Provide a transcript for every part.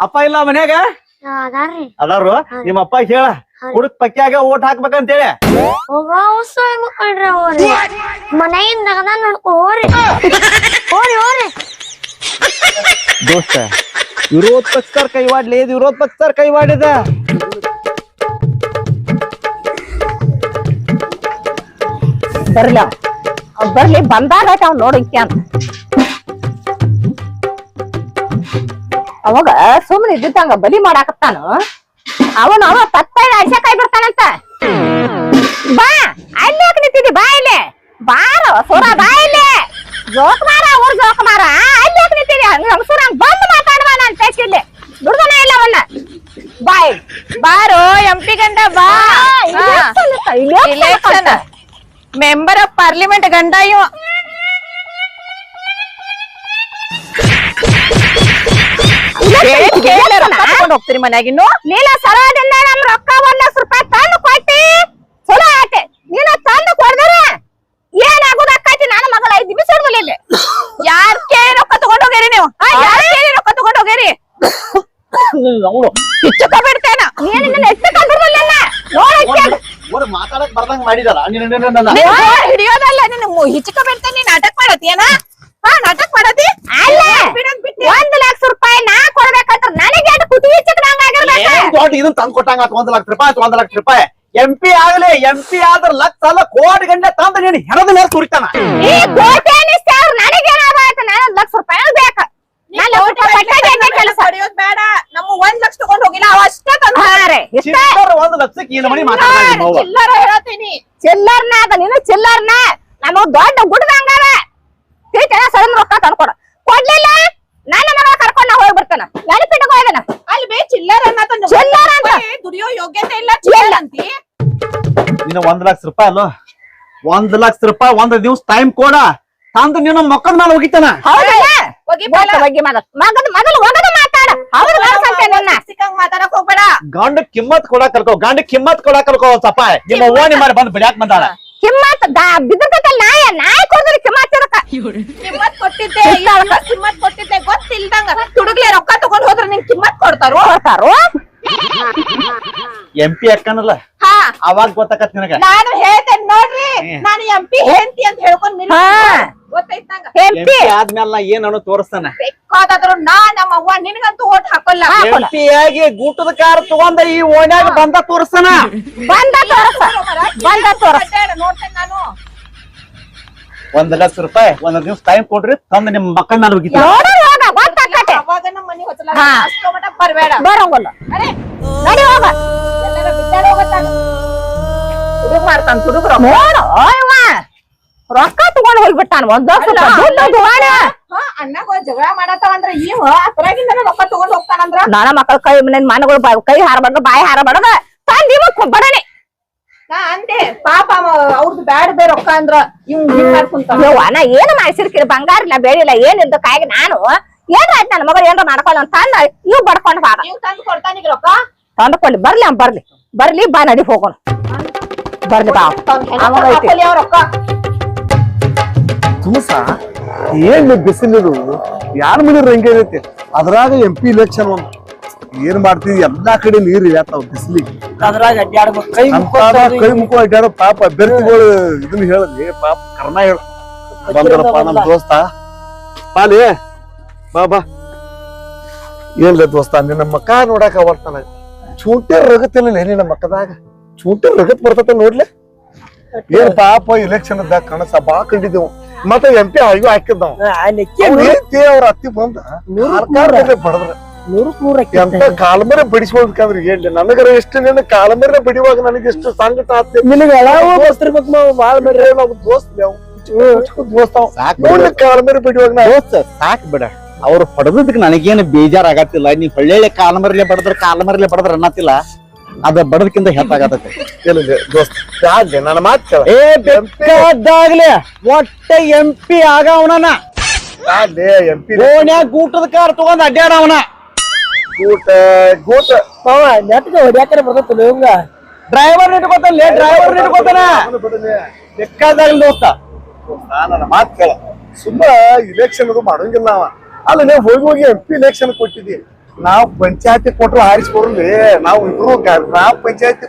ಅಪ್ಪ ಇಲ್ಲ ಮನ್ಯಾಗ? ಅದಾರು? ನಿಮ್ಮ ಅಪ್ಪ ಹೇಳ ಹುಡುಕ್ ಪಕ್ಯಾಗ ಓಟ್ ಹಾಕ್ಬೇಕಂತೇಳಿ. ಮನೆಯಿಂದ ದೋಸ್ತ ವಿರೋಧ ಪಕ್ಷದವ್ರ ಕೈವಾಡ್ಲಿ ಇದು ವಿರೋಧ ಪಕ್ಷದವ್ರ ಕೈವಾಡಿದ ಬರ್ಲಿ ಬರ್ಲಿ ಬಂದಾಗ ಅವ್ ನೋಡಕ್ಕೆ ಅವಾಗ ಸುಮ್ಮನೆ ಇದ್ದಿದ್ದಂಗ ಬಲಿ ಮಾಡಾಕತ್ತಾನು. ಅವನು ಅವ ತತ್ತಾಯಿ ಅಡ್ಸಕಾಯಿ ಬಿಡ್ತಾನಂತ. ಬಾ ಅಲ್ಲಿ ಯಾಕೆ ನಿಂತಿದ್ದಿ ಬಾ ಇಲ್ಲಿ. ಬಾರ ಸುರ ಬಾ ಇಲ್ಲಿ. ಜೋಕ್ ಮಾರ ಅವ್ರ ಜೋಕ್ ಮಾರ. ಅಲ್ಲಿ ಯಾಕೆ ನಿಂತಿದ್ದಿ. ಹಂಗ ಸುರ ಬಂದ್ ಮಾತಾಡುವ ನಾನು ಟೆಸ್ಟಿಲ್ಲಿ ದುಡ್ದನ ಇಲ್ಲ ಅವನ್ನ. ಬಾಯ್ ಬಾರೋ ಎಂಪಿ ಗಂಡ ಬಾ. ಮೆಂಬರ್ ಆಫ್ ಪಾರ್ಲಿಮೆಂಟ್ ಗಂಡ ಇವ. ಹೋಗ್ತೀರಿ ಮನ್ಯಾಗಿನ್ನು ನೀನ ಸರದಿಂದ ನಮ್ ರೊಕ್ಕ ಒಂದ್ ಲಕ್ಷ ರೂಪಾಯಿ ತಂದು ಕೊಟ್ಟಿ. ಚಲೋ ಆಯ್ತೆ. ನೀನ ತಂದು ಕೊಡ್ದಾರ. ಏನಾಗೋದು ಅಕ್ಕಾಯ್ತಿ ನಾನು ಮಗಳ ಐದು ನಿಮಿಷ ಇಲ್ಲಿ ಯಾರ್ ಕೇಳಿ ರೊಕ್ಕ ತಗೊಂಡ್ ಹೋಗ್ಯಾರಿ ನೀವು? ಆ, ಯಾರ್ ಕೇಳಿ ರೊಕ್ಕ ತಗೊಂಡ್ ಹೋಗ್ಯಾರಿ? ಹಿಚ್ಚಕ ಬಿಡ್ತೇನ? ನೀನು ಮಾತಾಡಕ್ ಬರ್ದಂಗ್ ಹಿಡಿಯೋದಲ್ಲ. ನಿನ್ನ ಹಿಚ್ಚಕ ಬಿಡ್ತೇನೆ ನೀ ನಾಟಕ ಮಾಡತ್ತೀಯನ ಹಾ ನಾಟಕ ಮಾಡತಿ ಅಲ್ಲ ಬಿಡೋದ್ ಬಿಟ್ಟಿ ಒಂದ್ ಲಕ್ಷ ರೂಪಾಯಿ ನಾ ಕೊಡ್ಬೇಕಂದ್ರ ನನಗೆ ಎಷ್ಟು ಕುಟಿ ಚಿಕ್ಕದಂಗ ಆಗಿರ್ಬೇಕು ದೊಡ್ಡ ಇದನ್ನ ತಂದ್ ಕೊಟ್ಟಂಗ ಆತ್ ಒಂದ್ ಲಕ್ಷ ರೂಪಾಯಿ ಆತ್ ಒಂದ್ ಲಕ್ಷ ರೂಪಾಯಿ. ಎಂ ಪಿ ಆಗ್ಲಿ ಎಂ ಪಿ ಆದ್ರ ಲಕ್ಷ ಅಲ್ಲ ಕೋಟಿ ಗಂಟೆ ತಂದ ನೀನ್ ಹೆಣದ ಮೇಲೆ ಸುರಿತಾನ ಈ ಕೋಟಿ ಅನಿಸ್ತ ಅವ್ರು ನನಗೆ ಏನಾಗೈತೆ ನಾನು ಒಂದ್ ಲಕ್ಷ ರೂಪಾಯಿ ಬೇಕ? ನಾನು ಲಕ್ಷ ರೂಪಾಯಿ ಕೆಲಸ. ಬೇಡ. ನಮ್ಮ ಒಂದ್ ಲಕ್ಷ ತಗೊಂಡ್ ಹೋಗಿಲ್ಲ ಅವ ಅಷ್ಟೇ ತಂದ ಒಂದ್ ಲಕ್ಷಕ್ಕೆ ಏನು ಮನಿ ಮಾತಾಡ ಚಿಲ್ಲರ ಹೇಳತ್ತೀನಿ ಚಿಲ್ಲರ್ನ ಅದ ನೀನು ಚಿಲ್ಲರ್ನ ನಮಗ್ ದೊಡ್ಡ ಗುಡ್ದಂಗಾವ ತಿಳ್ತಾನ ಸಡನ್ ರೊಕ್ಕ ತಂದ್ಕೊಡ ಕೊಡ್ಲಿಲ್ಲ ನನ್ನ ಮಗಳ ಕರ್ಕೊಂಡ್ ನಾ ಹೋಗಿ ಬರ್ತಾನ ನೆನಪಿಟ್ಟಕೋ ಇದನ್ನ ಅಲ್ಲಿ ಬೇ ಚಿಲ್ಲರ ಅನ್ನತಂದು ಚಿಲ್ಲರ ಅಂತ. ದುಡಿಯೋ ಯೋಗ್ಯತೆ ಇಲ್ಲ ಚಿಲ್ಲರ ಅಂತಿ ನೀನು ಒಂದ್ ಲಕ್ಷ ರೂಪಾಯಿ ಅಲ್ಲೋ? ಒಂದ್ ಲಕ್ಷ ರೂಪಾಯಿ ಒಂದ್ ದಿವ್ಸ ಟೈಮ್ ಕೊಡ. ತಂದು ನೀನು ಮಕ್ಕಳ ಮೇಲೆ ಹೋಗಿತಾನ ಗಂಡ ಕಿಮ್ಮತ್ ಕೊಡಕ್ ಕಲ್ಕೋ ಗಂಡ ಕಿಮ್ಮತ್ ಕೊಡಕ್ ಕಲ್ಕೋ ಸಪ್ಪ ನಿಮ್ಮ ಓಣಿ ಮಾಡಿ ಬಂದ್ ಬಿಡ್ಯಾಕ್ ಬಂದಾಳ. ಕಿಮ್ಮತ್ ಬಿದ್ದತಲ್ಲ ನಾಯ ನಾಯ ಕೊಡ್ದ್ರಿ ಕಿಮ್ಮತ್ ಇರಕ. ಕಿಮ್ಮತ್ ಕೊಟ್ಟಿದ್ದೆ ಕಿಮ್ಮತ್ ಕೊಟ್ಟಿದ್ದೆ ಗೊತ್ತಿಲ್ದಂಗ. ತುಡುಗ್ಲೆ ರೊಕ್ಕ ತಗೊಂಡ್ ಹೋದ್ರೆ ನಿನ್ ಕಿಮ್ಮತ್ ಕೊಡ್ತಾರೋ? ಕೊಡ್ತಾರೋ? ಎಂ ಪಿ ಅಕ್ಕನಲ್ಲ. ಹಾ. ಅವಾಗ ಗೊತ್ತಾಕತ್ ನಿನಗ. ನಾನು ಹೇಳ್ತೇನೆ ನೋಡ್ರಿ. ನಾನು ಎಂ ಪಿ ಹೇಳ್ತಿ ಅಂತ ಹೇಳ್ಕೊಂಡ್. ಗೊತ್ತೈತಂಗ ಎಂ ಎಂಪಿ ಪಿ ಆದ್ಮೇಲೆ ನಾ ಏನ್ ಅನ್ನೋ ತೋರಿಸ್ತಾನ. ಬೇಕಾದಾದ್ರು ನಾ ನಮ್ಮ ಅವ್ವ ನಿನಗಂತೂ ಓಟ್ ಹಾಕೋಲ್ಲ. ಎಂ ಪಿ ಆಗಿ ಗೂಟದ ಕಾರ್ ತಗೊಂಡ ಈ ಓಣ್ಯಾಗ ಬಂದ ತೋರಿಸ್ತಾನ. ಬಂದ ತೋರಸ. ಬಂದ ತೋರಸ. ನೋಡ್ತೇನೆ ನಾನು. ಒಂದ್ ಲಕ್ಷ ರೂಪಾಯಿ ಒಂದ್ ದಿವ್ಸ ಟೈಮ್ ಕೊಡ್ರಿ ತಂದ್ ನಿಮ್ ಮಕ್ಕಳ ಮೇಲೆ ಹೋಗಿತಾನ ನೋಡ ಹೋಗ ಗೊತ್ತಾಕತೆ ಅವಾಗ ನಮ್ಮ ಮನಿ ಹೊತ್ತಲ ಹಾ. ಅಷ್ಟೋ ಮಟ ಬರ್ಬೇಡ. ಬರಂಗಿಲ್ಲ ಅರೆ ನಡಿ ಹೋಗ. ಎಲ್ಲರ ಬಿದ್ದಾಡ ಹೋಗತ್ತಾಗ ಹುಡುಗ ಮಾಡ್ತಾನ ಹುಡುಗ್ರು ನೋಡು ಅಯ್ಯವ್ವ ರೊಕ್ಕ ತಗೊಂಡ್ ಹೋಗ್ಬಿಟ್ಟಾನ. ಒಂದ್ ದುಡ್ಡು ಹಾ ಅಣ್ಣಗ ಜಗಳ ಮಾಡತ್ತಾವ ಅಂದ್ರ ಇವ ಅದ್ರಾಗಿಂದ ರೊಕ್ಕ ತಗೊಂಡ್ ಹೋಗ್ತಾನಂದ್ರ ನನ್ನ ಮಕ್ಕಳ ಕೈ ನನ್ ಮನಗಳು ಬಾಯ್ ಕೈ ಹಾರಬಾರ್ದು ಬಾಯಿ ಹಾರಬಾರ್ದ. ತಂದಿ ಬಡನೆ ನಾ ಅಂದೆ ಪಾಪ ಅವ್ರದ್ದು ಬ್ಯಾಡ ಬೇ ರೊಕ್ಕ ಅಂದ್ರ ಇವ್ ಹಿಂಗ್ ಮಾಡ್ಕೊಂತ ಯವ್ವ ನಾ ಏನು ಬಂಗಾರ ಇಲ್ಲ ಬೇಡಿಲ್ಲ ಏನಿಲ್ದ ಕಾಯಿಗೆ ನಾನು ಏನಾಯ್ತು ನನ್ನ ಮಗಳು ಏನರ ಮಾಡ್ಕೊಳ್ಳ ಅಂತ ಅಂದ ಇವ್ ಬಡ್ಕೊಂಡ್ ಬಾರ. ಇವ್ ತಂದ್ ಕೊಡ್ತಾನಿಗ್ ರೊಕ್ಕ? ತಂದ್ಕೊಳ್ಳಿ ಬರ್ಲಿ ಅವ್ನ್ ಬರ್ಲಿ. ಬರ್ಲಿ ಬಾ ನಡಿ ಹೋಗೋಣ. ಬರ್ಲಿ ಬಾ. ಅವಾಗ ಐತಿ. ರೊಕ್ಕ? ತುಮಸ ಏನ್ ಬಿಸಿಲಿದು ಯಾರ ಮನೆ ರಂಗೈತಿ ಅದ್ರಾಗ ಎಂ ಪಿ ಇಲೆಕ್ಷನ್ ಒಂದು. ಏನ್ ಮಾಡ್ತೀವಿ ಎಲ್ಲಾ ಕಡೆ ನೀರ್ ಇಳಿಯತ್ತಾವ ಬಿಸಿಲಿಗೆ. ಅದ್ರಾಗ ಅಡ್ಡಾಡ್ಬೇಕು ಕೈ ಅಂತ ಕೈ ಮುಖ ಅಡ್ಡಾಡೋ ಪಾಪ ಅಭ್ಯರ್ಥಿಗಳು ಇದನ್ನ ಹೇಳಲಿ ಪಾಪ ಕರ್ನಾ ಹೇಳ. ಬಂದ್ರಪ್ಪ ನಮ್ ದೋಸ್ತ. ಪಾಲಿ. ಬಾ ಬಾ. ಏನ್ಲ ದೋಸ್ತ ನಿನ್ನ ಮಕ್ಕ ನೋಡಾಕ ಅವರ್ತಾನ ಚೂಂಟೆ ರಗತಿಲ್ಲ ನಿನ್ನ ಮಕ್ಕದಾಗ ಚೂಂಟೆ ರಗತ್ ಬರ್ತತ ನೋಡ್ಲೆ. ಏನ್ ಪಾಪ ಇಲೆಕ್ಷನ್ ದಾಗ ಕಣಸ ಬಾ ಕಂಡಿದ್ದೆವು. ಮತ್ತೆ ಎಂ ಪಿ ಅಯ್ಯೋ ಹಾಕಿದ್ ನಾವು ಅವ್ರ್ ಏನ್ತಿ ಅವ್ರ ಅತ್ತಿ ಬಂದ. ಬಡದ್ರ. ಎಂತ ಕಾಲ್ಮರೆ ಬಿಡಿಸ್ಬೋದ್ರಿ ಹೇಳಿ ನನಗರ ಎಷ್ಟು ನಿನ್ನ ಕಾಲ್ಮರೆ ಬಿಡಿವಾಗ ನನಗೆ ಎಷ್ಟು ಸಂಕಟ ಆಗ್ತದೆ ನಿನಗೆ ದೋಸ್ತ್ ದೋಸ್ತ ಕಾಲ್ಮರೆ ಬಡಿಯುವಾಗ ಸಾಕ್ ಬಿಡ. ಅವ್ರು ಹೊಡೆದಕ್ಕೆ ನನಗೇನು ಬೇಜಾರಾಗತ್ತಿಲ್ಲ. ನೀ ಒಳ್ಳೆ ಕಾಲ್ಮರ್ಲೆ ಬಡದ್ರ ಕಾಲ್ಮರ್ಲೆ ಬಡದ್ರ ಅನ್ನತ್ತಿಲ್ಲ. ಅದ ಬಡದಕ್ಕಿಂತ ಹೆಚ್ಚಾಗತೈತಿ ದೋಸ್ತ ನನ್ನ ಮಾತು ಕೇಳ. ಏ ಬೇಕಾದಾಗ್ಲೆ. ಒಟ್ಟ ಎಂ ಪಿ ಆಗವನ ಯಾಕೆ ಎಂ ಪಿ ಓಣ್ಯಾಗ ಗೂಟದ ಕಾರ್ ತಗೊಂಡ್ ಅಡ್ಡಾಡವನ ಗೂಟ ಗೂಟ. ಮಾವ ನೆಟ್ಗೆ ಹೊಡ್ಯಾಕರೆ ಬರ್ತೈತಿ ಇವಂಗ. ಡ್ರೈವರ್ ಇಟ್ಕೋತಾನೆ ಡ್ರೈವರ್ ಇಟ್ಕೋತಾನ ಬೇಕಾದಾಗ್ಲಿ ದೋಸ್ತ. ನನ್ನ ಮಾತು ಕೇಳ. ಸುಮ್ಮ ಇಲೆಕ್ಷನ್ ಅದು ಮಾಡಂಗಿಲ್ಲ ಅವ. ಅಲ್ಲ ನೀವು ಹೋಗಿ ಹೋಗಿ ಎಂ ಪಿ ಎಲೆಕ್ಷನ್ ಕೊಟ್ಟಿದ್ದೀರಿ. ನಾವು ಪಂಚಾಯತಿ ಕೊಟ್ಟರು ಹಾರಿಸಿ ಕೊಡ್ಲಿ ನಾವು ಇಬ್ರು ಗ್ರಾಮ ಪಂಚಾಯತಿ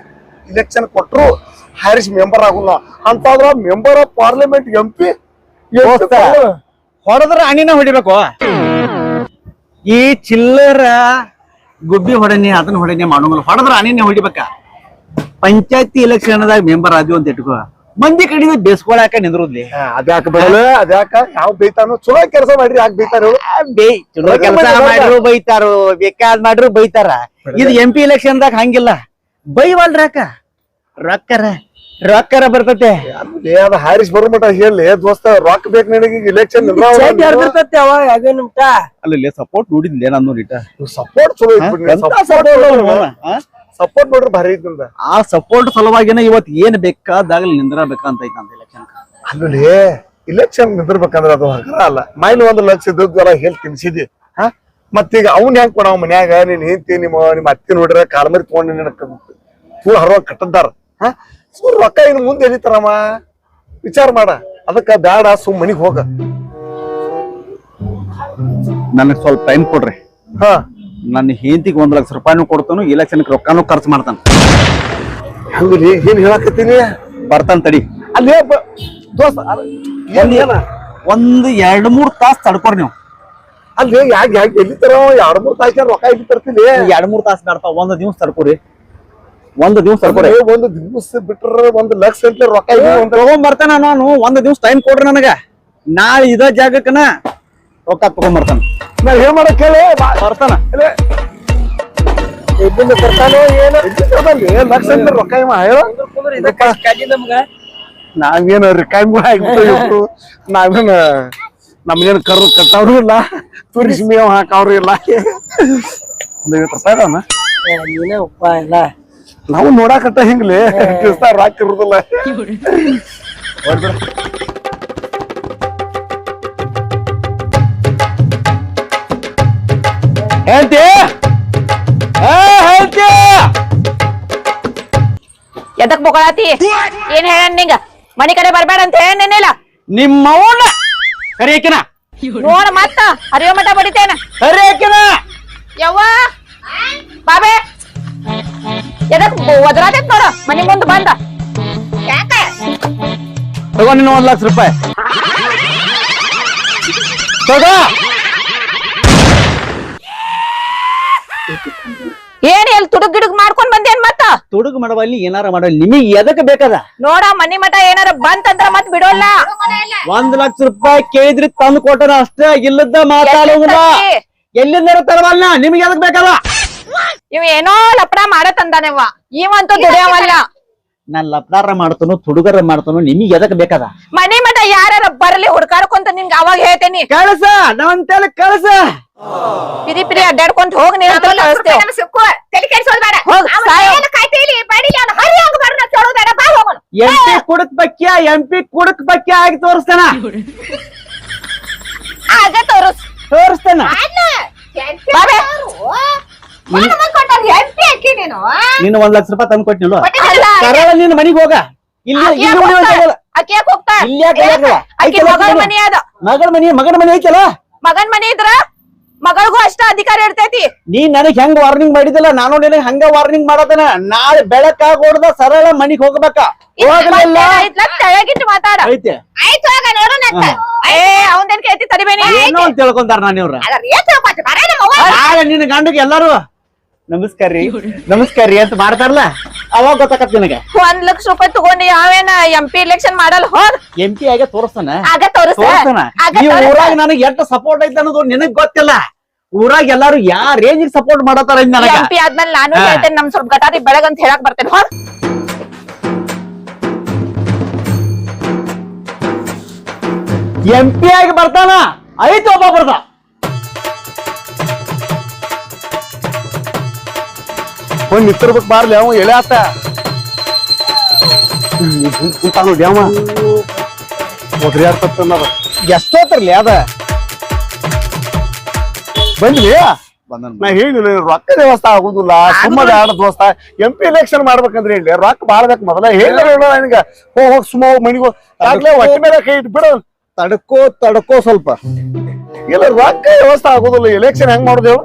ಇಲೆಕ್ಷನ್ ಕೊಟ್ಟರು ಹಾರಿಸ್ ಮೆಂಬರ್ ಆಗುಲ್ಲ. ಅಂತಂದ್ರ member of parliament M P ಹೊಡೆದ್ರೆ ಅಣಿನ ಹೊಡಿಬೇಕು. ಈ ಚಿಲ್ಲರ ಗುಬ್ಬಿ ಹೊಡನೆ ಅದನ್ನ ಹೊಡನೆ ಮಾಡೋಂಗಿಲ್ಲ. ಹೊಡೆದ್ರ ಹಣ್ಣಿನ ಹೊಡಿಬೇಕ. ಪಂಚಾಯತಿ ಇಲೆಕ್ಷನ್ ದಾಗ ಮೆಂಬರ್ ಆದ್ವಿ ಅಂತ ಇಟ್ಕೋ. ಮಂದಿ ಕಡೆಯಿಂದ ಬೇಸ್ಕೊಳಾಕ ನಿಂದ್ರುಲಿ ಅದ್ಯಾಕ ಬಿಡಲ್ಲ ಅದ್ಯಾಕ ಯಾವ ಬೈತಾನು ಚಲೋ ಕೆಲಸ ಮಾಡ್ರಿ ಯಾಕೆ ಬೈತಾರು. ಬೇ ಚಲೋ ಕೆಲಸ ಮಾಡ್ರು. ಬೈತಾರು ಬೇಕಾದ್ ಮಾಡ್ರು ಬೈತಾರ. ಇದು ಎಂ ಪಿ ಎಲೆಕ್ಷನ್ ದಾಗ ಹಂಗಿಲ್ಲ ಬೈವಲ್ರಾಕ ರೊಕ್ಕರ ರೊಕ್ಕರ ಬರ್ತತೆ. ಅದ ಹಾರಿಸ್ ಬರೋ ಮಟ ಹೇಳಿ ದೋಸ್ತ ರೊಕ್ಕ ಬೇಕು ನಿನಗೆ ಇಲೆಕ್ಷನ್ ಬರ್ತತೆ ಅವ? ಯಾವ್ದೇ ನಿಮ್ಟ ಅಲ್ಲಿ ಸಪೋರ್ಟ್ ನೋಡಿದ್ಲೇ ನಾನು ನೋಡಿಟ ಸಪೋರ್ಟ್ ಚಲೋ ಸಪೋರ್ಟ್ ನೋಡ್ರಿ ಭಾರಿ ಐತಿ ಆ ಸಪೋರ್ಟ್ ಸಲುವಾಗಿನ ಇವತ್ ಏನ್ ಬೇಕಾದಾಗಲಿ ನಿಂದ್ರಬೇಕಂತ ಐತಂತ ಅಂತ ಎಲೆಕ್ಷನ್ ಅಲ್ಲಿ ಇಲೆಕ್ಷನ್ ನಿಂದಿರ್ಬೇಕಂದ್ರ ಅದು ಹಗರ ಅಲ್ಲ. ಮೈನ್ ಒಂದ್ ಲಕ್ಷ ಇದ್ದಲ್ಲ ಹೇಳಿ ತಿನ್ಸಿದಿ ಹಾ? ಮತ್ತೀಗ ಅವ್ನ್ ಹೆಂಗ್ ಕೊಡವ ಮನ್ಯಾಗ? ನೀನ್ ಹೆಂಡತಿ ನಿಮ್ಮ ನಿಮ್ಮ ಅತ್ತಿ ನೋಡ್ರ ಕಾಲ್ಮರಿ ತಗೊಂಡ್ ನಿನ್ನ ಫುಲ್ ಹರುವ ಕಟ್ಟದ್ದಾರ. ಹಾ? ಸುಮ್ ರೊಕ್ಕ ಇನ್ ಮುಂದೆ ಎಳಿತಾರಮ್ಮ ವಿಚಾರ ಮಾಡ. ಅದಕ್ಕ ಬ್ಯಾಡ ಸುಮ್ ಮನಿಗ್ ಹೋಗ. ನನಗ್ ಸ್ವಲ್ಪ ಟೈಮ್ ಕೊಡ್ರಿ. ಹಾ. ನನ್ನ ಹೆಂಡತಿಗೆ ಒಂದ್ ಲಕ್ಷ ರೂಪಾಯಿನೂ ಕೊಡ್ತಾನು ಇಲೆಕ್ಷನ್ ರೊಕ್ಕನೂ ಖರ್ಚು ಮಾಡ್ತಾನೆ. ಹಂಗ್ರಿ ಏನ್ ಹೇಳಕತ್ತೀನಿ? ಬರ್ತಾನೆ ತಡಿ. ಅಲ್ಲಿ ದೋಸ್ತ ಒಂದ್ ಎರಡ್ ಮೂರ್ ತಾಸ್ ತಡ್ಕೊರ್ ನೀವು. ಅಲ್ಲಿ ಯಾಕೆ ಯಾಕೆ ಎಲ್ಲಿತಾರ ಎರಡ್ ಮೂರ್ ತಾಸು ರೊಕ್ಕ ಎಲ್ಲಿ ತರ್ತೀನಿ? ಎರಡು ಮೂರು ತಾಸ್ ನಡ್ತಾವ ಒಂದ್ ದಿವ್ಸ ತಡ್ಕೊರಿ. ಒಂದು ದಿವ್ಸ ತಡ್ಕೊರಿ. ಒಂದು ದಿವಸ ಬಿಟ್ರ ಒಂದು ಲಕ್ಷ ಅಂತ ರೊಕ್ಕ ತಗೊಂಡ್ ಬರ್ತಾನ ನಾನು ಒಂದು ದಿವ್ಸ ಟೈಮ್ ಕೊಡ್ರಿ ನನಗ. ನಾಳೆ ಇದ ಜಾಗಕ್ಕನ ರೊಕ್ಕ ತಗೊಂಡ್ ಬರ್ತಾನ. ನಾ ಏನ್ ಮಾಡಕ್ ಬಾ- ಬರ್ತಾನ. ಎಲ್ಲಿಂದ ತರ್ತಾನೋ ಏನೋ? ಲಕ್ಷ ಅಂತ ರೊಕ್ಕ ಇವ? ಹೇಳ. ನಾವೇನು ರಿಕಾಯ್ಮ ಆಗ್ಬಿಟ್ಟು ನಾವೇನು ನಮ್ಗೇನು ಕರು ಕಟ್ಟವ್ರು ಇಲ್ಲ. ತುರಿಸಿ ಮೇವ್ ಹಾಕವ್ರು ಇಲ್ಲ. ಒಂದು ಐವತ್ತು ರೂಪಾಯಿ ನೀನೇ ಉಪ್ಪ ಇಲ್ಲ. ನಾವು ನೋಡಾಕತ್ತ ಹಿಂಗ್ಲಿ. ದಿವಸ ರಾಕ್ ಹೇಳ್ತಿ ಹೇಳ್ತಿ ಎದಕ್ ಬೊಗಳಾತಿ? ಏನ್ ಹೇಳ ನಿಂಗ? ಮನಿ ಕಡೆ ಬರ್ಬೇಡ ಅಂತ ಹೇಳ ನಿಮ್ಮ ನಿಮ್ಮವನ ಕರಿಯಕಿನ ನೋಡ ಮತ್ತ ಅರಿಯೋ ಮಠ ಬಡಿತೇನ. ಕರಿಯಕಿನ ಯವ್ವ? ಬಾಬೆ. ಎದಕ್ ಒದರಾತೈತ್ ನೋಡ ಮನಿ ಮುಂದ್ ಬಂದ. ಯಾಕ? ತಗೋ ನಿನ್ನ ಒಂದ್ ಲಕ್ಷ ರೂಪಾಯಿ. ತಗೋ ಏನ್ ಎಲ್ ತುಡುಗ್ ಗಿಡುಗ್ ಮಾಡ್ಕೊಂಡ್ ಬಂದೇನ್ ತುಡುಗು ಮಾಡವಲ್ಲಿ ಏನಾರ ಮಾಡಲಿ ನಿಮಗೆ ಎದಕ್ ಬೇಕದ? ನೋಡ ಮನಿ ಮಠ ಏನಾರ ಬಂತಂದ್ರ ಮತ್ ಬಿಡೋಲ್ಲ. ಒಂದ್ ಲಕ್ಷ ರೂಪಾಯಿ ಕೇಳಿದ್ರಿ ತಂದು ಕೊಟ್ಟನ ಅಷ್ಟೇ ಇಲ್ಲದ ಮಾತಾಡೋದಿಲ್ಲ. ಎಲ್ಲಿಂದ ತರವಲ್ಲ ನಿಮ್ಗೆ ಎದಕ್ ಬೇಕಲ್ಲ ಇವ್ ಏನೋ ಲಪಡ ಮಾಡತಂದಾನೆವ್ವ ಇವಂತೂ ದುಡಿಯವಲ್ಲ. ನಾನ್ ಲಪಡಾರ ಮಾಡ್ತಾನು ತುಡುಗರ ಮಾಡ್ತಾನು ನಿಮಗೆ ಎದಕ್ ಬೇಕದ? ಮನಿ ಮಠ ಯಾರ ಬರ್ಲಿ ಹುಡ್ಕಾಡ್ಕೊಂತ ನಿಮ್ಗೆ ಅವಾಗ ಹೇಳ್ತೇನಿ. ಕಳಸ ನಾವ್ ತಲೆ ಕಳಸ. ಪಿರಿ ಪಿರಿ ಅಡ್ಡಾಡ್ಕೊಂತ ಹೋಗ್ ನೀನ್ ಹತ್ರ ಕಳಿಸ್ತೇವ್. ಹೋಗ್ ಸಾಯೋ. ಎಂ ಪಿ ಕುಡಕ್ ಬಕ್ಯ ಎಂ ಪಿ ಕುಡಕ್ ಬಕ್ಯ ಆಗಿ ತೋರಿಸ್ತಾನ. ಆಗ ತೋರಿಸ್. ತೋರಿಸ್ತಾನ. ಬಾಬೆ ನಿನ್ನ ಒಂದ್ ಲಕ್ಷ ರೂಪಾಯಿ ತಂದು ಕೊಟ್ಟಿಲ್ಲ ಅಲ್ಲ ಕರಳ ನಿನ್ನ ಮನಿಗ್ ಹೋಗ. ಇಲ್ಲಿ ಇಲ್ಲಿ ಹೋಗ್ತಾಳ? ಇಲ್ಲ. ಆಕಿ ಯಾಕ್ ಹೋಗ್ತಾಳ? ಇಲ್ಲಿ ಯಾಕ್ ಹೋಗಲ್ಲ? ಆಕಿ ಐತಲ್ಲ ಮಗಳ ಮನೆ. ಮನಿ ಅದ. ಮಗಳ ಮನಿ ಮಗನ ಮನಿ ಐತಲ್ಲ? ಮಗನ್ ಮನಿ ಇದ್ರ? ಮಗಳಿಗೂ ಅಷ್ಟ ಅಧಿಕಾರ ಇರ್ತೈತಿ. ನೀ ನನಗ್ ಹೆಂಗ್ ವಾರ್ನಿಂಗ್ ಮಾಡಿದಿಲ್ಲ? ನಾನು ನಿನಗ್ ಹಂಗ ವಾರ್ನಿಂಗ್ ಮಾಡತನ ನಾಳೆ ಬೆಳಕಾಗ ಹೊಡ್ದ ಸರಳ ಮನಿಗ್ ಹೋಗ್ಬೇಕ. ಹೋಗ್ಲಿಲ್ಲ ತೆಳಗಿಟ್ಟು ಮಾತಾಡ. ಐತೆ. ಆಯ್ತು ಆಗ ನೋಡೋಣ ಏ ಅವಂದೇನ್ ಕೇಳ್ತಿ ತಡಿಬೇನಿ ಏನೋ ಅಂತ ತಿಳ್ಕೊಂತಾರ ನಾನು ಇವ್ರ ನಾಳೆ ನಿನ್ನ ಗಂಡಗೆ ಎಲ್ಲಾರು ನಮಸ್ಕಾರ ರೀ ನಮಸ್ಕಾರ ರೀ ಅಂತ ಮಾಡ್ತಾರಲ್ಲ? ಅವಾಗ ಗೊತ್ತಾಕತ್ ನಿನಗ. ಒಂದ್ ಲಕ್ಷ ರೂಪಾಯಿ ತಗೊಂಡಿ ಯಾವೇನ ಎಂ ಪಿ ಎಲೆಕ್ಷನ್ ಮಾಡಲ್ ಹೋದ್ ಎಂ ಪಿ ಆಗ ತೋರಿಸ್ತಾನ. ಆಗ ತೋರಿಸ್ತಾನ. ಈ ಊರಾಗ ನನಗೆ ಎಷ್ಟು ಸಪೋರ್ಟ್ ಐತೆ ಅನ್ನೋದು ನಿನಗ್ ಗೊತ್ತಿಲ್ಲ. ಊರಾಗ ಎಲ್ಲಾರು ಯಾ ರೇಂಜ್ ಸಪೋರ್ಟ್ ಮಾಡತಾರ ಎಂ ಪಿ ಆದ್ಮೇಲೆ ನಾನು ಹೇಳ್ತೇನೆ ನಮ್ ಸ್ವಲ್ಪ ಗಟಾರಿ ಬೆಳಗ್ ಅಂತ ಹೇಳಕ್ ಬರ್ತೇನೆ ಹೋದ್ ಎಂ ಪಿ ಆಗಿ ಬರ್ತಾನ ಐತ್ ಒಬ್ಬ ಬರ್ದ. ಒಂದ್ ನಿಂತಿರ್ಬೇಕು ಬಾರ್ಲಿ ಅವ ಎಳೆ ಆತ. ಕುಂತ ನೋಡಿ ಅವ ಒದ್ರಿ ಆಡ್ತನ್ನದ ಎಷ್ಟೋತ್ರಲಿ ಅದ. ಬಂದನ್ ನಾ ಹೇಳಿಲ್ಲ ರೊಕ್ಕ ವ್ಯವಸ್ಥೆ ಆಗುದಿಲ್ಲ ಸುಮ್ಮ ಆಡ ದೋಸ್ತ ಎಂ ಪಿ ಎಲೆಕ್ಷನ್ ಮಾಡ್ಬೇಕಂದ್ರೆ ಹೇಳಿ ರೊಕ್ಕ ಬಾಳ್ಬೇಕು ಮೊದಲ. ಹೇಳಿಲ್ಲ ಹೇಳ ನನಗ. ಹೋಗ್ ಹೋಗ್ ಸುಮ್ಮ ಹೋಗ್ ಮನಿಗ್ ಆಗ್ಲೇ ಹೊಟ್ಟೆ ಮೇಲೆ ಕೈ ಇಟ್ಬಿಡು. ತಡ್ಕೋ ತಡ್ಕೋ ಸ್ವಲ್ಪ. ಇಲ್ಲ ರೊಕ್ಕ ವ್ಯವಸ್ಥೆ ಆಗುದಿಲ್ಲ. ಎಲೆಕ್ಷನ್ ಹೆಂಗ್ ಮಾಡುದು ಹೇಳು.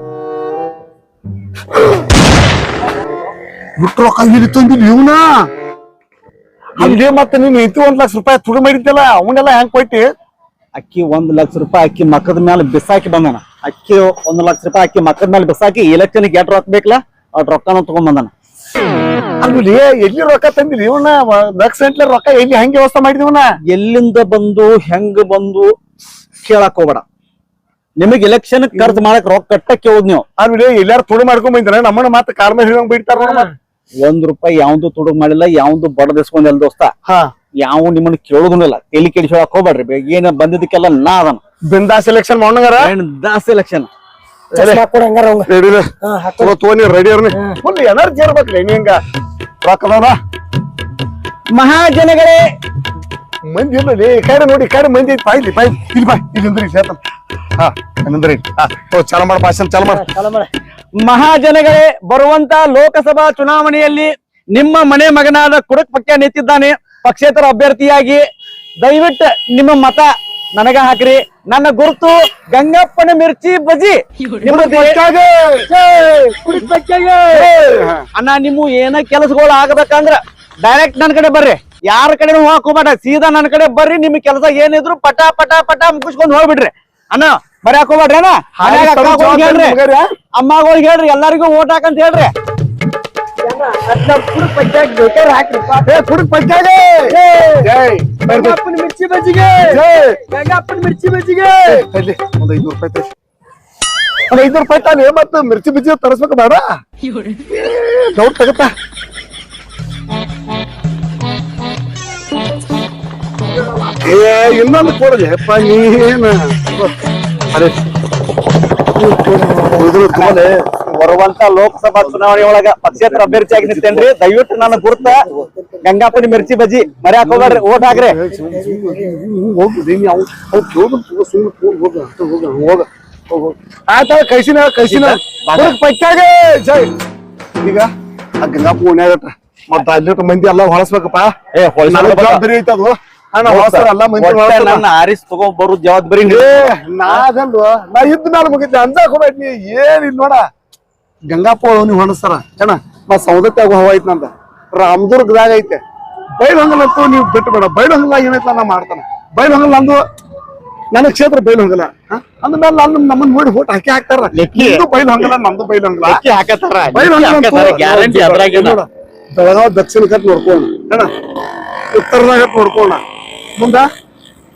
ಬಿಟ್ಟು ರೊಕ್ಕ ಇಲ್ಲಿ ತಂದಿಲ್ಲ ಇವನ? ಅಲ್ಲಿ ಮತ್ತೆ ನೀನು ಐತಿ ಒಂದ್ ಲಕ್ಷ ರೂಪಾಯಿ ತುಡು ಮಾಡಿದ್ದಲ್ಲ ಅವನ್ನೆಲ್ಲ ಹೆಂಗ್ ಕೊಟ್ಟಿ? ಅಕ್ಕಿ ಒಂದ್ ಲಕ್ಷ ರೂಪಾಯಿ ಅಕ್ಕಿ ಮಕ್ಕದ ಮೇಲೆ ಬಿಸಾಕಿ ಬಂದಾನ. ಅಕ್ಕಿ ಒಂದ್ ಲಕ್ಷ ರೂಪಾಯಿ ಅಕ್ಕಿ ಮಕ್ಕದ ಮೇಲೆ ಬಿಸಾಕಿ ಎಲೆಕ್ಷನ್ ಎಟ್ ರೊಕ್ಕ ಬೇಕಲ್ಲ ಅವ್ರ ರೊಕ್ಕನ ತಗೊಂಡ್ ಬಂದಾನ. ಅಲ್ಲಿ ಎಲ್ಲಿ ರೊಕ್ಕ ತಂದಿ ಇವನ? ಲಕ್ಷ ಗಂಟ್ಲೆ ರೊಕ್ಕ ಎಲ್ಲಿ ಹೆಂಗ್ ವ್ಯವಸ್ಥೆ ಮಾಡಿದಿವನ ಎಲ್ಲಿಂದ ಬಂದು ಹೆಂಗ್ ಬಂದು ಕೇಳಕ್ ಹೋಗ್ಬೇಡ. ನಿಮಗ್ ಎಲೆಕ್ಷನ್ ಖರ್ಚು ಮಾಡಕ್ ರೊಕ್ಕ ಕಟ್ಟಕ್ಕೆ ಹೋದ್ ನೀವು. ಅಲ್ಲಿ ಎಲ್ಲಾರು ತುಡು ಮಾಡ್ಕೊಂಡ್ ಬಂದಿರ ನಮ್ಮನ್ನ ಮತ್ತೆ ಕಾರ್ಮೇಲೆ ಬಿಡ್ತಾರ. ಒಂದ್ ರೂಪಾಯಿ ಯಾವ್ದು ತುಡುಗ್ ಮಾಡಿಲ್ಲ ಯಾವ್ದು ಬಡದಿಸ್ಕೊಂಡಲ್ಲ ದೋಸ್ತ? ಹಾ. ಯಾವ ನಿಮ್ಮನ್ನ ಕೇಳುದಿಲ್ಲ ತೆಲಿ ಕೆಡಿಸೋಕ್ ಹೋಗ್ಬೇಡ್ರಿ. ಏನ ಏನ್ ಬಂದಿದ್ದಕ್ಕೆಲ್ಲ ನಾ ಅದನ ಬಿಂದಾ ಸೆಲೆಕ್ಷನ್ ಮಾಡೋಂಗಾರ ದಾಸ್ ಎಲೆಕ್ಷನ್ ತೋನಿ ರೆಡಿ ಅವ್ರನ್ನ ಫುಲ್ ಎನರ್ಜಿ ಇರ್ಬೇಕ್ರಿ ಹಿಂಗ. ರೊಕ್ಕದವ ಮಹಾಜನಗಳೇ! ಮಂದಿ ಇಲ್ಲ ಕಡೆ ನೋಡಿ ಕಡೆ ಮಂದಿ. ಐತಿ ಬಾಯ್ ಇಲ್ಲಿ ಬಾ ಇಲ್ಲಿ ಸೇತನ್ ಹಾ. ನಿಂದ್ರಿ ಹಾ ಚಾಲ ಮಾಡ ಭಾಷಣ ಚಾಲ ಮಾಡ. ಮಹಾಜನಗಳೇ ಬರುವಂತ ಲೋಕಸಭಾ ಚುನಾವಣೆಯಲ್ಲಿ ನಿಮ್ಮ ಮನೆ ಮಗನಾದ ಕುಡಕ್ ಪಕ್ಕ ನಿಂತಿದ್ದಾನೆ. ಪಕ್ಷೇತರ ಅಭ್ಯರ್ಥಿಯಾಗಿ ದಯವಿಟ್ಟು ನಿಮ್ಮ ಮತ ನನಗ ಹಾಕ್ರಿ. ನನ್ನ ಗುರುತು ಗಂಗಪ್ಪನ ಮಿರ್ಚಿ ಬಜಿ. ನಿಮ್ಮ ಅಣ್ಣ ನಿಮ್ಮ ಏನ ಕೆಲಸಗಳು ಆಗಬೇಕಂದ್ರ ಡೈರೆಕ್ಟ್ ನನ್ ಕಡೆ ಬರ್ರಿ. ಯಾರ ಕಡೆ ಹೋಗಕ್ ಹೋಗ್ಬೇಡ. ಸೀದಾ ನನ್ ಕಡೆ ಬರ್ರಿ. ನಿಮ್ ಕೆಲಸ ಏನಿದ್ರು ಪಟ ಪಟ ಪಟ ಮುಗಿಸ್ಕೊಂಡ್ ಹೋಗ್ಬಿಡ್ರಿ. ಅಣ್ಣ ಬರ್ಯಾಕ್ ಹೋಗ್ಬೇಡ್ರಿ ಅಣ್ಣ. ಹೇಳ್ರಿ. ಅಮ್ಮಗಳಿಗೆ ಹೇಳ್ರಿ ಎಲ್ಲರಿಗೂ ಓಟ್ ಹಾಕಂತ ಹೇಳ್ರಿ. ಮಿರ್ಚಿ ಬಜ್ಜಿಗೆ! ಮಿರ್ಚಿ ಬಜ್ಜಿಗೆ! ಒಂದ್ ಐನೂರು ರೂಪಾಯಿ ಒಂದ್ ಐದ್ನೂರು ರೂಪಾಯಿ ತಾನೇ ಮತ್ತ ಮಿರ್ಚಿ ಬಿಜ್ಜಿ ತರಿಸ್ಬೇಕು ಬೇಡ. ಡೌಟ್ ತಗತ್ತಾ ಏ ಇನ್ನೊಂದು ಕೊಡಲಿ ಅಪ್ಪ ನೀನು ಇದ್ರ ತಗೊಳ್ಳಿ. ಬರುವಂತ ಲೋಕಸಭಾ ಚುನಾವಣೆ ಒಳಗ ಪಕ್ಷೇತರ ಅಭ್ಯರ್ಥಿಯಾಗಿ ನಿಂತೇನ್ರಿ ದಯವಿಟ್ಟು ನನ್ನ ಗುರುತ ಗಂಗಾಪುರಿ ಮಿರ್ಚಿ ಬಜ್ಜಿ ಮರೆ ಹಾಕೋಬೇಡ್ರಿ ಓಟ್ ಹಾಕ್ರಿ. ಆಯ್ತ ಕೈಸಿನ ಕೈಸಿನ ಪಚ್ಚಾಗ ಜೈ. ಈಗ ಆ ಗಂಗಾಪು ಓಣ್ಯಾಗಟ್ಟ ಮತ್ತ ಅಲ್ಲಿ ಮಂದಿ ಎಲ್ಲ ಹೊಳಸ್ಬೇಕಪ್ಪ. ಏ, ಹೊಳಸ್ ನನ್ನ ಬೇಡ. ಜವಾಬ್ದಾರಿ ಐತೆ ನನ್ನ ಆರಿಸ್ ತಗೋ ಬರೋ ಜವಾಬ್ದಾರಿ ನೀವು. ನಾ ಇದ್ದ ಮೇಲೆ ಮುಗಿದ್ದೆ. ಅಂಜಾಕ್ ಹೋಗ್ಬೇಡಿ ನೀ ಏನಿಲ್ಲ ನೋಡ? ಗಂಗಾಪ್ಪ ನೀವು ಹೊಣಸ್ತಾರ ಚೆನ್ನ ನಾ ಸೌದತ್ಯಾಗ ಹವ ಐತ್ ನಂದ. ರಾಮದುರ್ಗದಾಗ ಐತೆ. ಬೈಲಹೊಂಗಲಂತೂ ನೀವು ಬಿಟ್ಟು ಬೇಡ ಬೈಲಹೊಂಗಲ ಏನೈತೆ ನಾ ಮಾಡ್ತಾನೆ. ಬೈಲಹೊಂಗಲ ಅಂದು ನನ್ನ ಕ್ಷೇತ್ರ ಬೈಲಹೊಂಗಲ. ಅಂದ್ಮೇಲೆ ನಾನು ನಮ್ಮನ್ನ ನೋಡಿ ಹೋಟ್ ಹಾಕಿ ಹಾಕ್ತಾರ. ಬೈಲ್ ಹಂಗಲ್ಲ ಬೈಲಹೊಂಗಲ ನಂದು ಬೈಲಹೊಂಗಲ. ಹಾಕಿ ಹಾಕತ್ತಾರ? ಬೈಲಹೊಂಗಲ ಬೆಳಗಾವ್ ದಕ್ಷಿಣ ಕಟ್ ನೋಡ್ಕೋಣ. ಉತ್ತರದಾಗ ನೋಡ್ಕೋಣ. ಮುಂದ?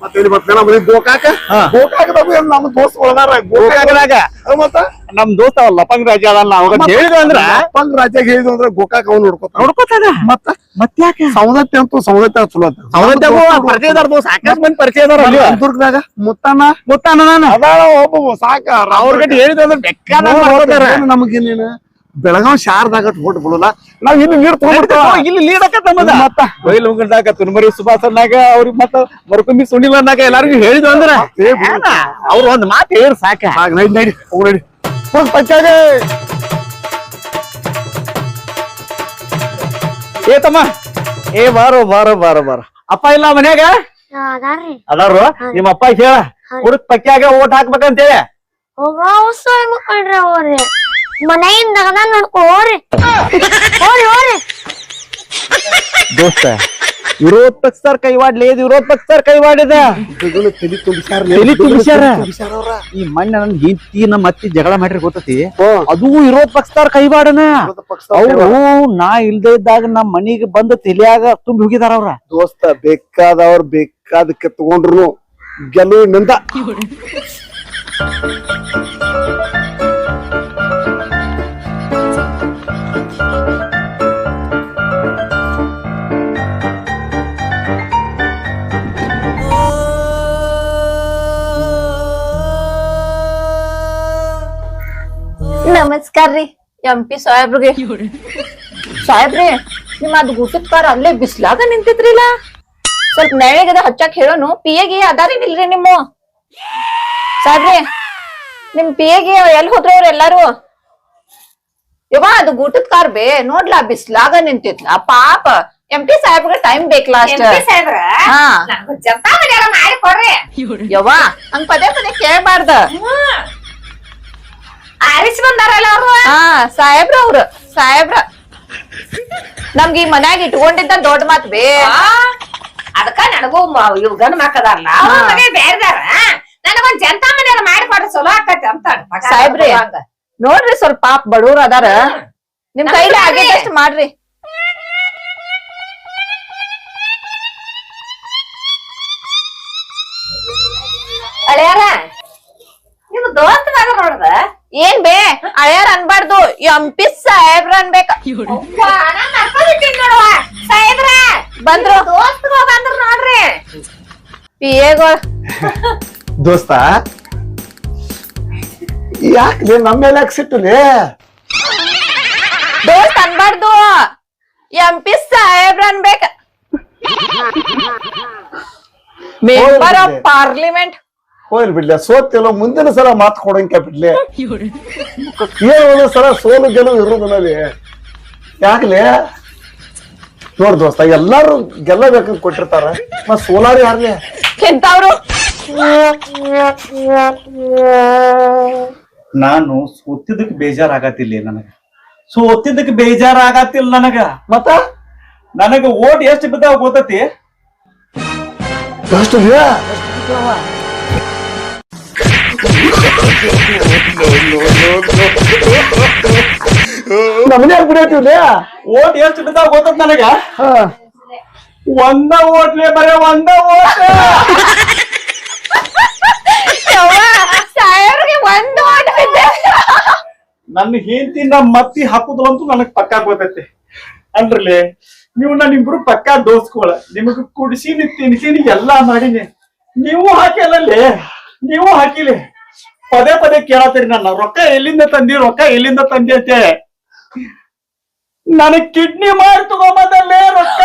ಮತ್ತೆ ಇಲ್ಲಿ ನಮ್ಮ ಗೋಕಾಕ. ಗೋಕಾಕದಾಗ ಏನ್ ನಮ್ಮ ದೋಸ್ತ್ ಒಳದಾರ ಗೋಕಾಕದಾಗ? ಮತ್ತ? ನಮ್ ದೋಸ್ತ ಅವ ಲಪಂಗ್ ರಾಜ ಅದಲ್ಲ ಅವಾಗ ಹೇಳಿದ ಅಂದ್ರ? ಲಪಂಗ್ ರಾಜ್ಯಾಗ ಹೇಳಿದ್ವು ಅಂದ್ರೆ ಗೋಕಾಕ ಅವ್ನು ನೋಡ್ಕೊತಾನ. ನೋಡ್ಕೋತದ ಮತ್ತ? ಮತ್ತ್ಯಾಕ ಸೌದತ್ತಿ ಅಂತೂ ಸೌದತ್ತಿ ಚಲೋ ಆತ. ಪರಿಚಯದಾರ ದೋಸ್ತ ಸಾಕಷ್ಟು ಮಂದಿ ಪರಿಚಯದಾರ ದುರ್ಗದಾಗ ಮುತ್ತಣ್ಣ. ಗೊತ್ತಾನ ನಾನು. ಅದಾಳ ಒಬ್ಬ ಸಾಕ. ಅವ್ರ ಗಟ್ಟಿ ಹೇಳಿದ ಅಂದ್ರೆ ಬೆಕ್ಕಾದ ಮಾಡ್ಕೋತಾರ. ನಮಗೇನೇನು ಬೆಳಗಾವ್ ಶಾರದಾಗ ಓಟ್ ಬಿಡಲ್ಲ ನಾವ್ ಇಲ್ಲಿ ನೀರ್ ತಗೊಂಡ್ಬಿಡ್ತಾವ ಇಲ್ಲಿ ಲೀಡಕ್ಕ ತಮ್ಮದ ಮತ್ತ? ಬೈಲ್ ಉಂಗಲ್ದಾಗ ತುನ್ಮರಿ ಸುಭಾಸನ್ನಾಗ ಅವ್ರಿಗೆ ಮತ್ತ ಮರುಕುಂಬಿ ಸುನಿಲನ್ನಾಗ ಎಲ್ಲಾರಿಗೂ ಹೇಳಿದ್ವು ಅಂದ್ರ. ಅವ್ರ ಒಂದ್ ಮಾತು ಹೇಳಿ ಸಾಕ. ಹಾಗೆ ನಡಿ ನಡಿ ಹೋಗ್ ಏ ತಮ್ಮ. ಏ ಬಾರೋ ಬಾರೋ ಬಾರೋ ಬಾರೋ. ಅಪ್ಪ ಇಲ್ಲ ಮನ್ಯಾಗ? ಅದಾರು ನಿಮ್ಮ ಅಪ್ಪ ಹೇಳ ಹುಡುಕ್ ಪಕ್ಕ್ಯಾಗ ಓಟ್ ಹಾಕ್ಬೇಕಂತೇಳಿ. ಹೋಗ ಅವ್ರಿ. ಮನೆಯಿಂದ ನಗದ ನೋಡ್ಕೊ ಹೋರಿ ಹೋರಿ ಹೋರಿ ದೋಸ್ತ ವಿರೋಧ ಪಕ್ಷದವ್ರ ಕೈವಾಡ್ಲಿ ಇದು ವಿರೋಧ ಪಕ್ಷದವ್ರ ಕೈವಾಡಿದ ತಲಿ ತುಂಬಿಸ್ಯಾರ ತಲಿ ತುಂಬಿಸ್ಯಾರ. ತುಂಬಿಸ್ಯಾರ ಈ ಮಣ್ಣ ನನ್ ಹೆಂಡತಿ ನಮ್ಮ ಅತ್ತಿ ಜಗಳ ಮಾಡ್ರಿ ಗೊತ್ತತಿ. ಅದು ವಿರೋಧ ಪಕ್ಷದಾರ ಕೈವಾಡನ ಅವ್ರು ನಾ ಇಲ್ದೇ ಇದ್ದಾಗ ನಮ್ ಮನಿಗೆ ಬಂದ ತಲಿಯಾಗ ತುಂಬಿ ಹೋಗಿದಾರ ಅವ್ರ. ದೋಸ್ತ ಬೇಕಾದವ್ರ ಬೇಕಾದಕ್ಕೆ ತಗೊಂಡ್ರು ಗೆಲುವಿನಿಂದ. ನಮಸ್ಕಾರ ರೀ. ಎಂ ಪಿ ಸಾಹೇಬ್ರಿಗೆ. ಸಾಹೇಬ್ರಿ ನಿಮ್ಮ ಅದ್ ಊಟದ ಕಾರ ಅಲ್ಲೇ ಬಿಸ್ಲಾಗ ನಿಂತಿದ್ರಿಲ್ಲ? ಸ್ವಲ್ಪ ನೆಳಗದ ಹಚ್ಚಾಕ್ ಹೇಳೋನು ಪಿಯಗಿ ಅದಾರೇನಿಲ್ರಿ ನಿಮ್ಮ? ಸಾಹೇಬ್ರಿ ನಿಮ್ ಪಿಯಗಿ ಎಲ್ಲಿ ಹೋದ್ರ ಅವ್ರ ಎಲ್ಲಾರು? ಯವ್ವ ಅದು ಊಟದ ಕಾರ್ ಬೇ ನೋಡ್ಲಾ ಬಿಸ್ಲಾಗ ನಿಂತಿತ್ಲ ಪಾಪ ಎಂ ಪಿ ಸಾಹೇಬ್ಗೆ ಟೈಮ್ ಬೇಕಲ್ಲ ಅಷ್ಟೇ. ಯವ್ವ ಹಂಗ್ ಪದೇ ಪದೇ ಕೇಳ್ಬಾರ್ದ. ಆರಿಸಿ ಬಂದಾರಲ್ಲ ಅವರು? ಹಾ ಸಾಹೇಬ್ರ ಅವ್ರು ಸಾಹೇಬ್ರ. ನಮ್ಗೆ ಈ ಮನ್ಯಾಗ ಇಟ್ಕೊಂಡಿದ್ದ ದೊಡ್ಡ ಮಾತ್ ಬೇ. ಅದಕ್ಕ ನನಗೂ ಇವ್ ಗಂಡ ಮಕ್ಕದಾರಲ್ಲ ಅವ್ರ ಮನೆ ಬೇರೆದಾರ? ನನಗೊಂದ್ ಜನತಾ ಮನೆಯವ್ರ ಮಾಡಿ ಕೊಡ್ರಿ ಚಲೋ ಆಕತಿ ಅಂತ ಸಾಹೇಬ್ರಿ. ನೋಡ್ರಿ ಸ್ವಲ್ಪ ಪಾಪ ಬಡವ್ರ ಅದಾರ. ನಿಮ್ ಕೈಲಿ ಆಗಿದ್ದಷ್ಟು ಮಾಡ್ರಿ. ಅಳ್ಯಾರ ನಿಮ್ ದೋಸ್ತ ಮಗ ನೋಡ್ದ? ಏನ್ ಬೇ? ಅಳ್ಯಾರ ಅನ್ಬಾರ್ದು. ಎಂಪಿ ಸಾಹೇಬ್ರ ಅನ್ಬೇಕ. ಸಾಹೇಬ್ರ ಬಂದ್ರು. ದೋಸ್ತಗಳು ಬಂದ್ರ ನೋಡ್ರಿ. ಪಿಎಗಳು. ದೋಸ್ತ ಯಾಕೆ ನಮ್ಮ ಮೇಲೆ ಯಾಕೆ ಸಿಟ್ಟುಲೇ? ದೋಸ್ತ್ ಅನ್ಬಾರ್ದು. ಎಂಪಿ ಸಾಹೇಬ್ರ ಅನ್ಬೇಕ. ಮೆಂಬರ್ ಆಫ್ ಪಾರ್ಲಿಮೆಂಟ್ ಹೋಗ್ಲಿ ಬಿಡ್ಲಿ ಸೋತಿಲ್ಲ ಮುಂದಿನ ಸಲ ಮಾತು ಕೊಡಂಕ ಬಿಡ್ಲಿ. ಏನು ಸಲ ಸೋಲು ಗೆಲುವು ಇರುವುದಿಲ್ಲ ಯಾಕಲೆ? ನೋಡ್ ದೋಸ್ತ ಎಲ್ಲಾರು ಗೆಲ್ಲಬೇಕಂತ ಕೊಟ್ಟಿರ್ತಾರ ಮತ್ ಸೋಲಾರ ಯಾರ್ಲೆ? ಕೆಂತವ್ರು ನಾನು ಸೋತಿದ್ದಕ್ಕೆ ಬೇಜಾರಾಗತ್ತಿಲ್ಲ ನನಗ. ಸೋತಿದ್ದಕ್ಕೆ ಬೇಜಾರಾಗತ್ತಿಲ್ಲ ನನಗ. ಮತ್ತ? ನನಗ ಓಟ್ ಎಷ್ಟು ಬಿದ್ದಾವ ಗೊತ್ತತಿ? ಎಷ್ಟು ನಮ್ಮನೆ ಬಿಡತೀವ್ಲೇ ಓಟ್ ಎಷ್ಟು ಬಿದ್ದಾವ ಗೊತ್ತತ್ ನನಗ ಒಂದ ಓಟ್ಲೆ ಬರೇ ಒಂದ ಓಟ್ ಒಂದು ಓಟ್ ನನ್ನ ಹೆಂಡತಿ ನಮ್ಮ ಮತ್ತಿ ಹಾಕುದಂತೂ ನನಗ್ ಪಕ್ಕಾ ಗೊತ್ತೈತಿ ಅಂದ್ರಲ್ಲಿ ನೀವು ನನ್ನಿಬ್ರು ಪಕ್ಕಾ ದೋಸ್ಕೊಳ ನಿಮಗ್ ಕುಡಿಸಿನಿ ತಿನ್ಸಿನಿ ಎಲ್ಲಾ ಮಾಡಿನಿ ನೀವು ಹಾಕಿಲ್ಲ ನೀವು ಹಾಕಿಲಿ ಪದೇ ಪದೇ ಕೇಳತ್ತೀರಿ ನನ್ನ. ರೊಕ್ಕ ಎಲ್ಲಿಂದ ತಂದಿ, ರೊಕ್ಕ ಎಲ್ಲಿಂದ ತಂದಿ ಅಂತೆ ನನಗ್ ಕಿಡ್ನಿ ಮಾಡಿ ತಗೊಂಬದಲ್ಲೇ ರೊಕ್ಕ.